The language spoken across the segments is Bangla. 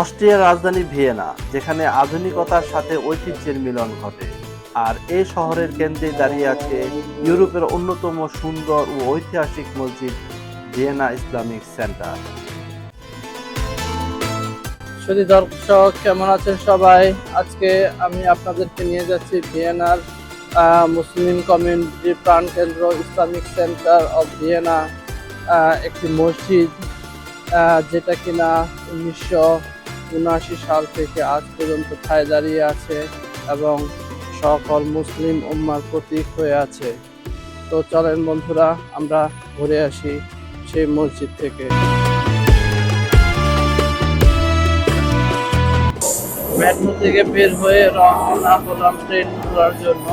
অস্ট্রিয়ার রাজধানী ভিয়েনা, যেখানে আধুনিকতার সাথে ঐতিহ্যের মিলন ঘটে। আর এই শহরের কেন্দ্রে দাঁড়িয়ে আছে ইউরোপের অন্যতম সুন্দর ও ঐতিহাসিক মসজিদ, ভিয়েনা ইসলামিক সেন্টার। শুধু দর্শক, কেমন আছেন সবাই? আজকে আমি আপনাদেরকে নিয়ে যাচ্ছি ভিয়েনার মুসলিম কমিউনিটি প্রাণকেন্দ্র ইসলামিক সেন্টার অফ ভিয়েনা একটি মসজিদ যেটা কিনা উনিশশো উনআশি সাল থেকে আজ পর্যন্ত ঠায় দাঁড়িয়ে আছে এবং সকল মুসলিম উম্মার প্রতীক হয়ে আছে। তো চলেন বন্ধুরা, আমরা ঘুরে আসি সেই মসজিদ থেকে। মেট্রো থেকে বের হয়ে রওনা হলাম ট্রেন ধরার জন্য।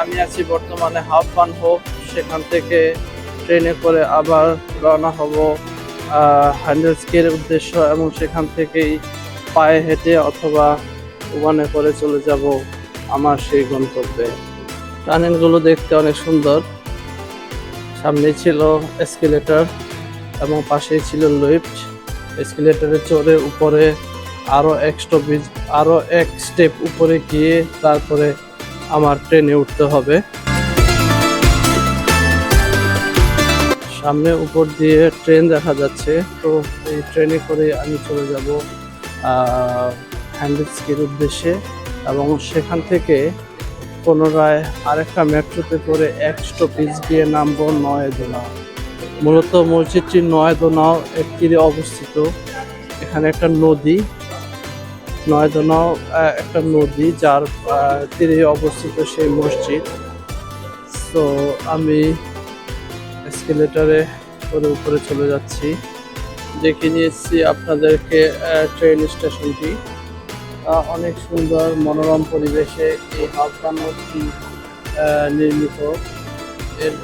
আমি আছি বর্তমানে হাফ অ্যান্ড হোপ সেখান থেকে ট্রেনে করে আবার রওনা হব হ্যান্ডেলস্কের উদ্দেশ্য এবং সেখান থেকেই পায়ে হেঁটে অথবা ওখানে করে চলে যাব আমার সেই গন্তব্যে। টানেলগুলো দেখতে অনেক সুন্দর। সামনে ছিল এসকেলেটর এবং পাশেই ছিল লিফট। এসকেলেটরে চড়ে উপরে আরও এক স্টপেজ আরও এক স্টেপ উপরে গিয়ে তারপরে আমার ট্রেনে উঠতে হবে। সামনে উপর দিয়ে ট্রেন দেখা যাচ্ছে। তো এই ট্রেনে করে আমি চলে যাব হ্যান্ডেলস্কির উদ্দেশ্যে এবং সেখান থেকে পুনরায় আরেকটা মেট্রোতে করে এক স্টপেজ গিয়ে নামবো নয়দোনা। মূলত মসজিদটি নয়দোনাও এর তীরে অবস্থিত। এখানে একটা নদী, নয়দনাও একটা নদী যার তীরে অবস্থিত সেই মসজিদ। তো আমি এসকেলেটারে করে উপরে চলে যাচ্ছি। দেখে নিয়েছি আপনাদেরকে ট্রেন স্টেশনটি অনেক সুন্দর মনোরম পরিবেশে এই হাফগানটি নির্মিত। এর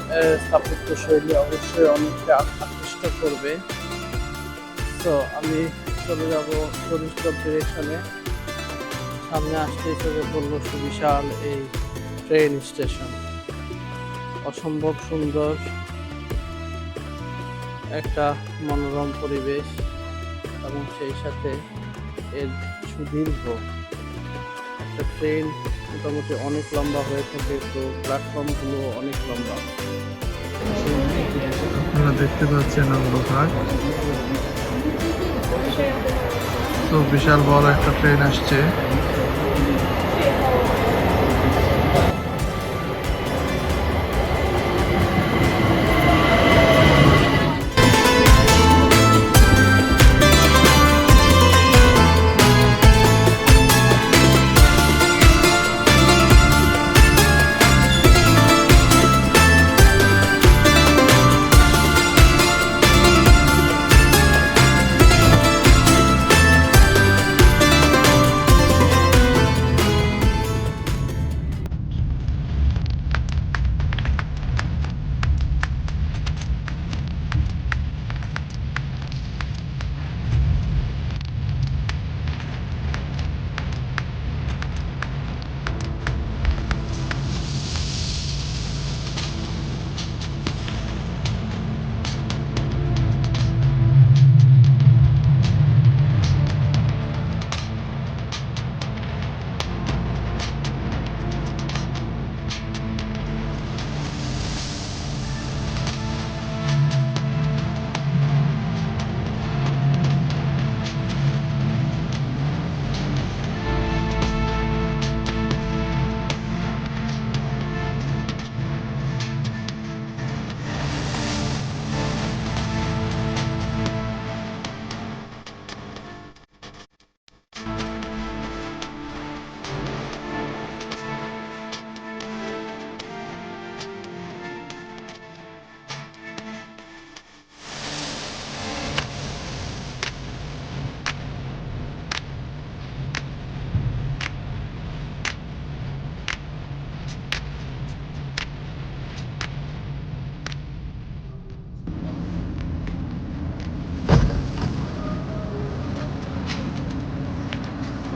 স্থাপত্য শৈলী অবশ্যই অনেককে আকৃষ্ট করবে। তো আমি চলে যাব টুরিস্ট ডিরেকশনে সামনে আসতেই চলে পড়ল সুবিশাল এই ট্রেন স্টেশন অসম্ভব সুন্দর একটা মনোরম পরিবেশ এবং সেই সাথে এর সুদীর্ঘ একটা ট্রেন মোটামুটি অনেক লম্বা হয়ে থাকে, তো প্ল্যাটফর্মগুলো অনেক লম্বা। আপনারা দেখতে পাচ্ছেন তো বিশাল বড় একটা ট্রেন আসছে।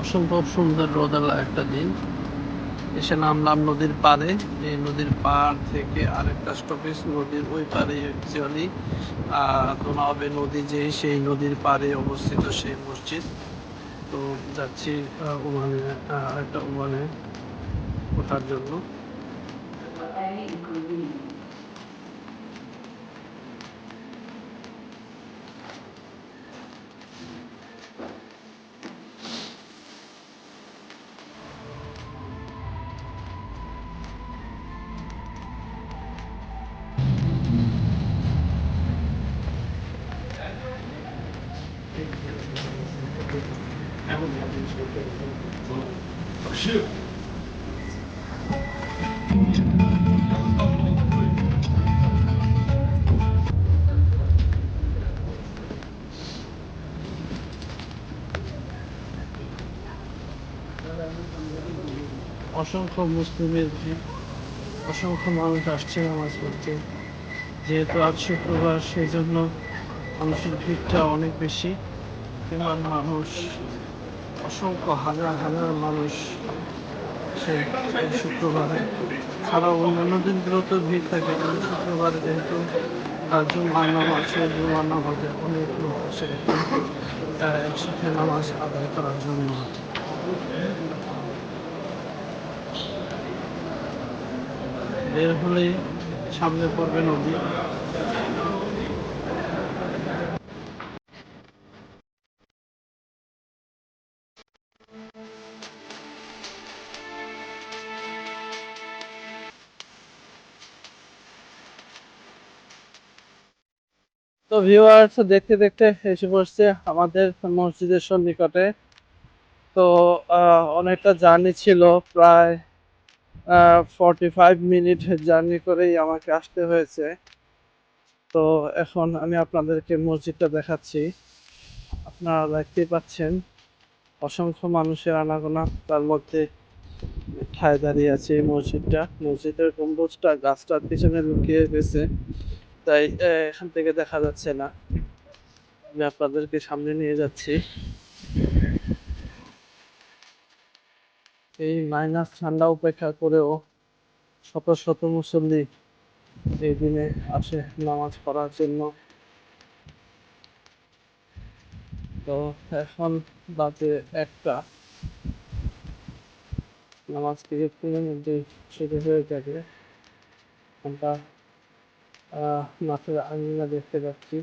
অসম্ভব সুন্দর রোদালা একটা দিন। এসে নামলাম নদীর পাড়ে। এই নদীর পাড় থেকে আরেকটা স্টপেজ নদীর ওই পাড়ে অ্যাকচুয়ালি দোনাবে নদী যে সেই নদীর পাড়ে অবস্থিত সেই মসজিদ। তো যাচ্ছি ওমানে একটা ওমানে ওঠার জন্য। অসংখ্য মুসলিমের অসংখ্য মানুষ আসছে নামাজ পড়তে। যেহেতু আজ শুক্রবার সেই জন্য মানুষের ভিড়টা অনেক বেশি। মানুষ, অসংখ্য হাজার হাজার মানুষ সেই শুক্রবারে। ছাড়াও অন্যান্য দিনগুলোতে ভিড় থাকে, কিন্তু শুক্রবারে যেহেতু জুমার নামাজ জুমার নামাজে অনেক লোক আসে একসাথে নামাজ আদায় করার জন্য। বের হলেই সামনে পড়বে নদী। তো ভিউয়ার্স দেখতে দেখতে এসে পড়ছে আমাদের মসজিদের সন্নিকটে। তো অনেকটা জার্নি ছিল, প্রায় ফর্টি ফাইভ মিনিট জার্নি করেই আমাকে আসতে হয়েছে। তো এখন আমি আপনাদেরকে মসজিদটা দেখাচ্ছি। আপনারা দেখতেই পাচ্ছেন, অসংখ্য মানুষের আনাগোনা, তার মধ্যে ঠায় দাঁড়িয়ে আছে এই মসজিদটা। মসজিদের গম্বুজটা, গাছটার পিছনে লুকিয়ে গেছে। তাই এখান থেকে দেখা যাচ্ছে না। আমি আপনাদেরকে সামনে নিয়ে যাচ্ছি। এই মাইনাস ঠান্ডা উপেক্ষা করেও শত শত মুসল্লি এই দিনে আসে নামাজ পড়ার জন্য। তো এখন বাজে একটা। নামাজ কিছুক্ষণের মধ্যে শুরু হয়ে যাবে, আমরা মাঠের আঙিনা দেখতে পাচ্ছি।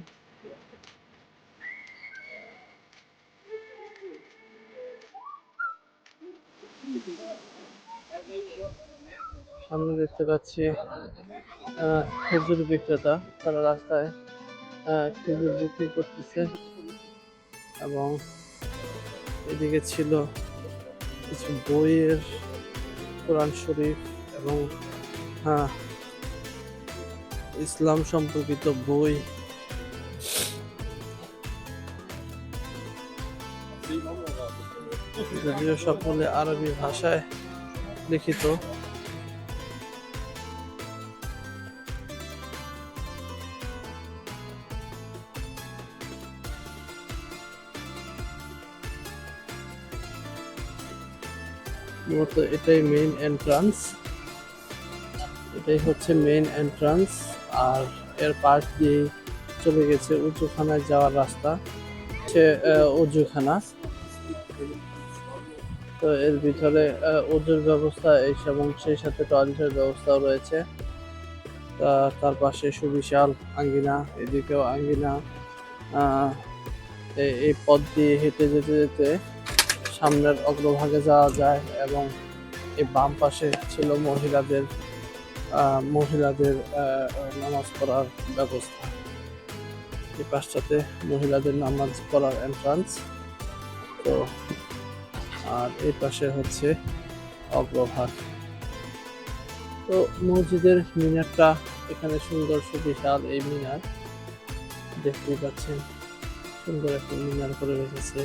সামনে দেখতে পাচ্ছি খেজুর বিক্রেতা। তারা রাস্তায় খেজুর বিক্রি করতেছে। এবং এদিকে ছিল কিছু বইয়ের কোরআন শরীফ এবং হ্যাঁ ইসলাম সম্পর্কিত বই। যদিও সকলে আরবি ভাষায় লিখিত। মূলত এটাই মেইন এন্ট্রান্স এটাই হচ্ছে মেইন এন্ট্রান্স আর এর পাশ দিয়ে চলে গেছে উঁচুখানায় যাওয়ার রাস্তা। আহ, উজুখানা তো এর ভিতরে উজুর ব্যবস্থা এই এবং সেই সাথে টয়লেটের ব্যবস্থাও রয়েছে। তার পাশে সুবিশাল আঙ্গিনা এদিকেও আঙ্গিনা। এই- পথ দিয়ে হেঁটে যেতে যেতে সামনের অগ্রভাগে যাওয়া যায় এবং এই বাম পাশে ছিল মহিলাদের মহিলাদের নামাজ পড়ার ব্যবস্থা। এই পাশটাতে মহিলাদের নামাজ পড়ার এন্ট্রান্স তো, আর এই পাশে হচ্ছে অগ্রভাগ। তো, মসজিদের মিনারটা এখানে সুন্দর সুবিশাল এই মিনার। দেখতেই পাচ্ছেন, সুন্দর একটা মিনার করে রেখেছে।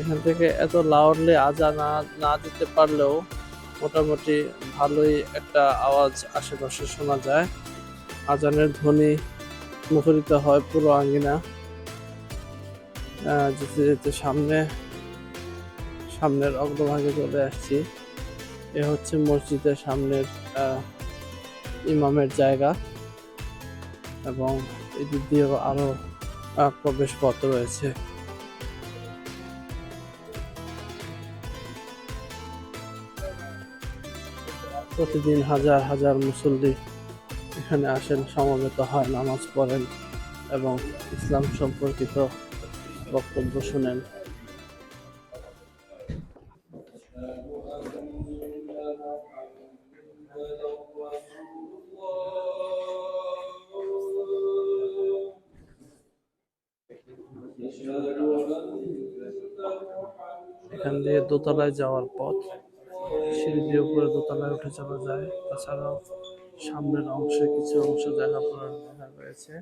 এখান থেকে এত লাউডলি আজা না না দিতে পারলেও মোটামুটি ভালোই একটা আওয়াজ আশেপাশে শোনা যায়। আজানের ধ্বনি মুখরিত হয় পুরো আঙ্গিনা। যেতে যেতে সামনে সামনের অগ্রভাগে চলে আসছি। এ হচ্ছে মসজিদের সামনের ইমামের জায়গা এবং এদিক দিয়েও আরও আহ, প্রবেশ পথ রয়েছে। প্রতিদিন হাজার হাজার মুসল্লি এখানে আসেন, সমবেত হয়, নামাজ পড়েন এবং ইসলাম সম্পর্কিত বক্তব্য শুনেন। এখান দিয়ে দোতলায় যাওয়ার পথ। সিঁড়ি দিয়ে উপরে দোতলায় উঠে চলা যায় তাছাড়াও সামনের অংশে কিছু অংশ জায়গা পড়ার জায়গা রয়েছে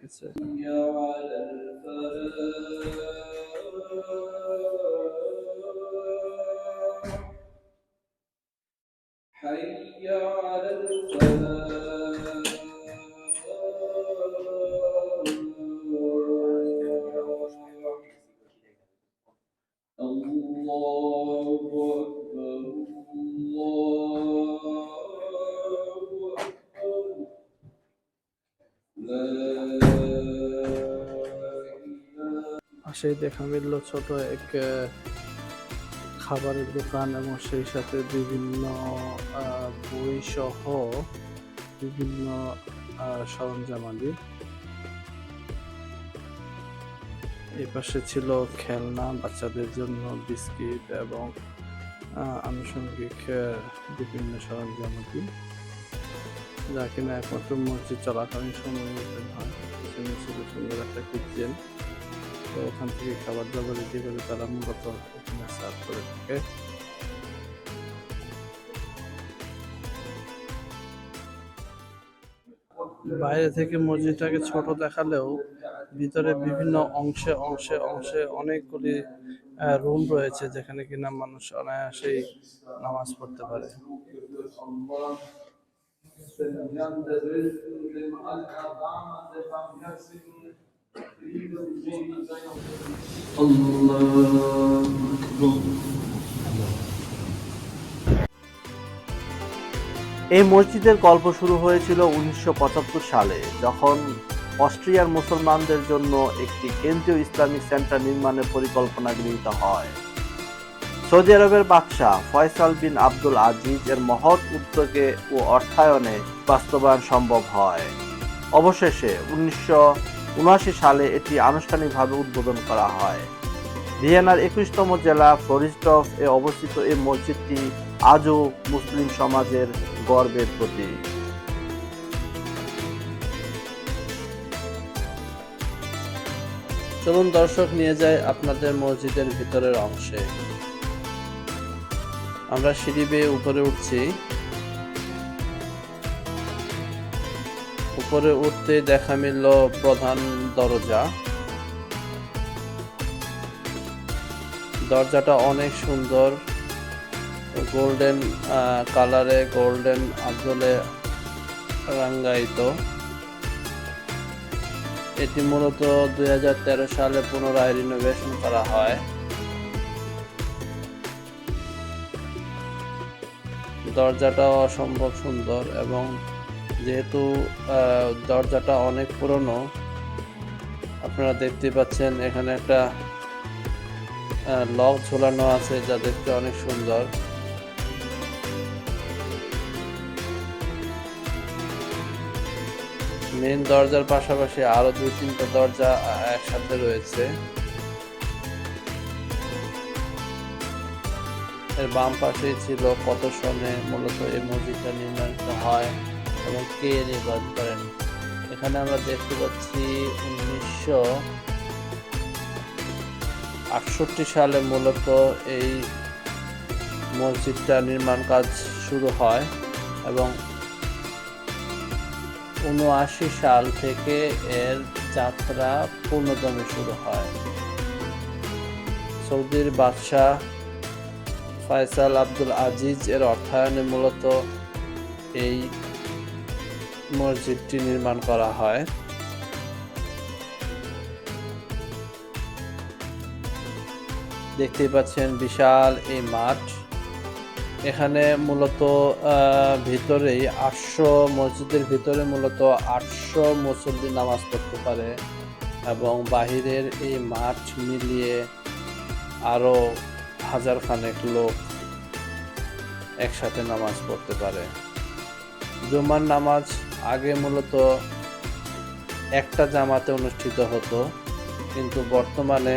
কিছু حي على পাশেই দেখা মিলল ছোট এক খাবারের দোকান এবং সেই সাথে বিভিন্ন বই সহ বিভিন্ন সরঞ্জামাদি। এই পাশে ছিল খেলনা, বাচ্চাদের জন্য বিস্কিট এবং আনুষঙ্গিক বিভিন্ন সরঞ্জামাদি, যা কিনা একমাত্র মসজিদ চলাকালীন সময় হয়। ছিল সুন্দর একটা কিচেন তো ওখান থেকে খাবার দাবার করে তারা মূলত এখানে সার্ভ করে থাকে। বাইরে থেকে মসজিদটাকে ছোট দেখালেও ভিতরে বিভিন্ন অংশে অংশে অংশে অনেকগুলি রুম রয়েছে যেখানে কিনা মানুষ অনায়াসেই নামাজ পড়তে পারে। الله أكبر এই মসজিদের গল্প শুরু হয়েছিল উনিশশো সালে যখন অস্ট্রিয়ার মুসলমানদের জন্য একটি কেন্দ্রীয় ইসলামিক সেন্টার নির্মাণের পরিকল্পনা গৃহীত হয় সৌদি আরবের বাদশাহ ফয়সাল বিন আব্দুল আজিজ এর মহৎ উদ্যোগে ও অর্থায়নে বাস্তবায়ন সম্ভব হয় অবশেষে উনিশশো সালে এটি আনুষ্ঠানিকভাবে উদ্বোধন করা হয়। ভিয়েনার একুশতম জেলা ফ্লোরিস্টফ এ অবস্থিত এই মসজিদটি আজও মুসলিম সমাজের গর্বের প্রতীক। চলুন দর্শক নিয়ে যায় আপনাদের মসজিদের ভিতরের অংশে। আমরা সিঁড়ি বেয়ে উপরে উঠছি। উপরে উঠতে দেখা মিলল প্রধান দরজা। দরজাটা অনেক সুন্দর। গোল্ডেন কালারে গোল্ডেন আদলে রাঙ্গায়িত। এটি মূলত দুই হাজার তেরো সালে পুনরায় রিনোভেশন করা হয়। দরজাটাও অসম্ভব সুন্দর এবং যেহেতু দরজাটা অনেক পুরনো, আপনারা দেখতে পাচ্ছেন এখানে একটা লক ঝোলানো আছে যা দেখতে অনেক সুন্দর। মেন দরজার পাশাপাশি আরও দুই তিনটা দরজা একসাথে রয়েছে। এর বাম পাশেই ছিল কত সনে মূলত এই মসজিদটা নির্মাণিত হয়। এবং কে নির্মাণ করেন? এখানে আমরা দেখতে পাচ্ছি উনিশশো আটষট্টি সালে মূলত এই মসজিদটা নির্মাণ কাজ শুরু হয় এবং উনআশি সাল থেকে এর যাত্রা পূর্ণদমে শুরু হয়। সৌদির বাদশাহ ফয়সাল আব্দুল আজিজ এর অর্থায়নে মূলত এই মসজিদটি নির্মাণ করা হয়। দেখতে পাচ্ছেন বিশাল এই মাঠ। এখানে মূলত ভিতরেই আটশো মসজিদের ভিতরে মূলত আটশো মুসল্লি নামাজ পড়তে পারে এবং বাহিরের এই মাঠ মিলিয়ে আরও হাজার খানেক লোক একসাথে নামাজ পড়তে পারে। জুমার নামাজ আগে মূলত একটা জামাতে অনুষ্ঠিত হতো, কিন্তু বর্তমানে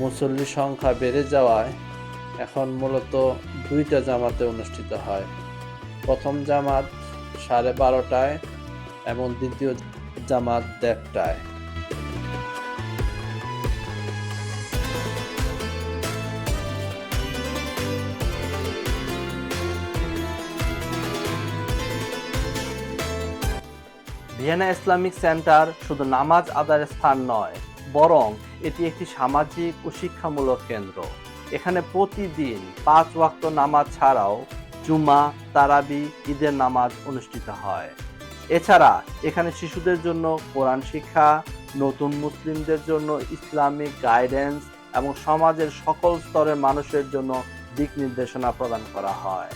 মুসল্লি সংখ্যা বেড়ে যাওয়ায় এখন মূলত দুইটা জামাতে অনুষ্ঠিত হয়। প্রথম জামাত সাড়ে বারোটায় এবং দ্বিতীয় জামাত দেড়টায়। ভিয়েনা ইসলামিক সেন্টার শুধু নামাজ আদায়ের স্থান নয়, বরং এটি একটি সামাজিক ও শিক্ষামূলক কেন্দ্র। এখানে প্রতিদিন পাঁচ ওয়াক্ত নামাজ ছাড়াও জুমা, তারাবি, ঈদের নামাজ অনুষ্ঠিত হয়। এছাড়া এখানে শিশুদের জন্য কোরআন শিক্ষা, নতুন মুসলিমদের জন্য ইসলামিক গাইডেন্স এবং সমাজের সকল স্তরের মানুষের জন্য দিক নির্দেশনা প্রদান করা হয়।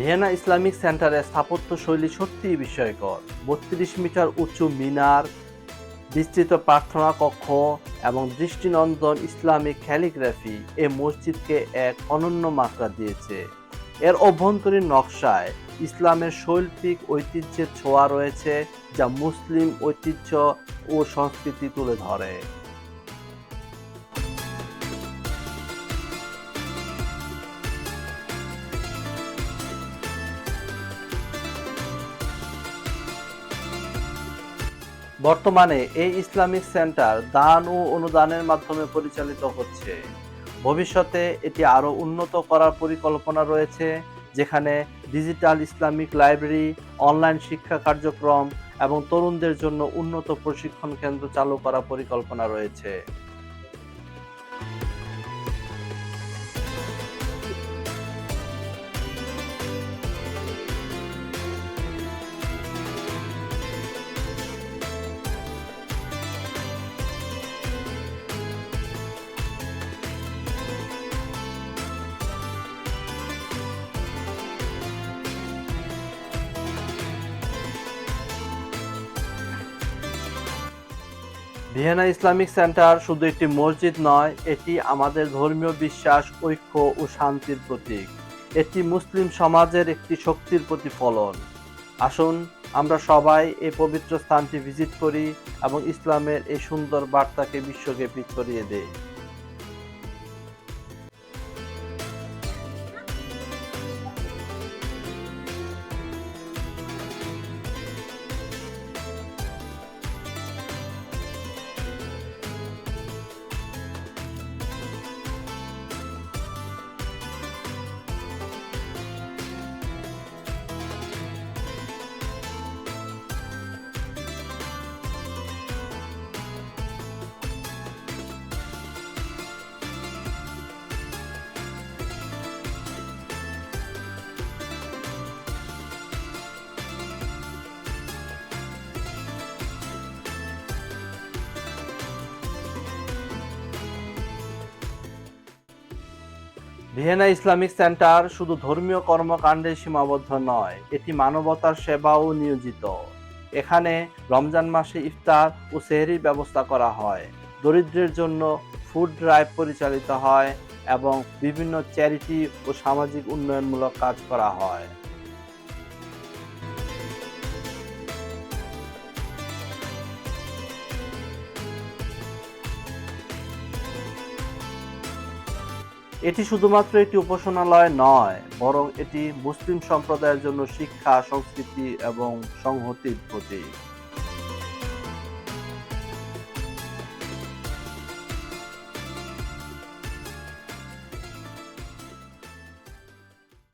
ভিয়েনা ইসলামিক সেন্টারের স্থাপত্য শৈলী সত্যিই বিস্ময়কর। বত্রিশ মিটার উঁচু মিনার, বিস্তৃত প্রার্থনা কক্ষ এবং দৃষ্টিনন্দন ইসলামিক ক্যালিগ্রাফি এ মসজিদকে এক অনন্য মাত্রা দিয়েছে। এর অভ্যন্তরীণ নকশায় ইসলামের শৈল্পিক ঐতিহ্যের ছোঁয়া রয়েছে যা মুসলিম ঐতিহ্য ও সংস্কৃতি তুলে ধরে। বর্তমানে এই ইসলামিক সেন্টার দান ও অনুদানের মাধ্যমে পরিচালিত হচ্ছে। ভবিষ্যতে এটি আরও উন্নত করার পরিকল্পনা রয়েছে, যেখানে ডিজিটাল ইসলামিক লাইব্রেরি, অনলাইন শিক্ষা কার্যক্রম এবং তরুণদের জন্য উন্নত প্রশিক্ষণ কেন্দ্র চালু করার পরিকল্পনা রয়েছে। ভিয়েনা ইসলামিক সেন্টার শুধু একটি মসজিদ নয়, এটি আমাদের ধর্মীয় বিশ্বাস, ঐক্য ও শান্তির প্রতীক। এটি মুসলিম সমাজের একটি শক্তির প্রতিফলন। আসুন, আমরা সবাই এই পবিত্র স্থানটি ভিজিট করি এবং ইসলামের এই সুন্দর বার্তাকে বিশ্বকে ছড়িয়ে দেই। ভিয়েনা ইসলামিক সেন্টার শুধু ধর্মীয় কর্মকাণ্ডে সীমাবদ্ধ নয়, এটি মানবতার সেবাও নিয়োজিত। এখানে রমজান মাসে ইফতার ও সেহরির ব্যবস্থা করা হয়। দরিদ্রের জন্য ফুড ড্রাইভ পরিচালিত হয় এবং বিভিন্ন চ্যারিটি ও সামাজিক উন্নয়নমূলক কাজ করা হয়। এটি শুধুমাত্র একটি উপাসনালয় নয়, বরং এটি মুসলিম সম্প্রদায়ের জন্য শিক্ষা, সংস্কৃতি এবং সংহতির প্রতীক।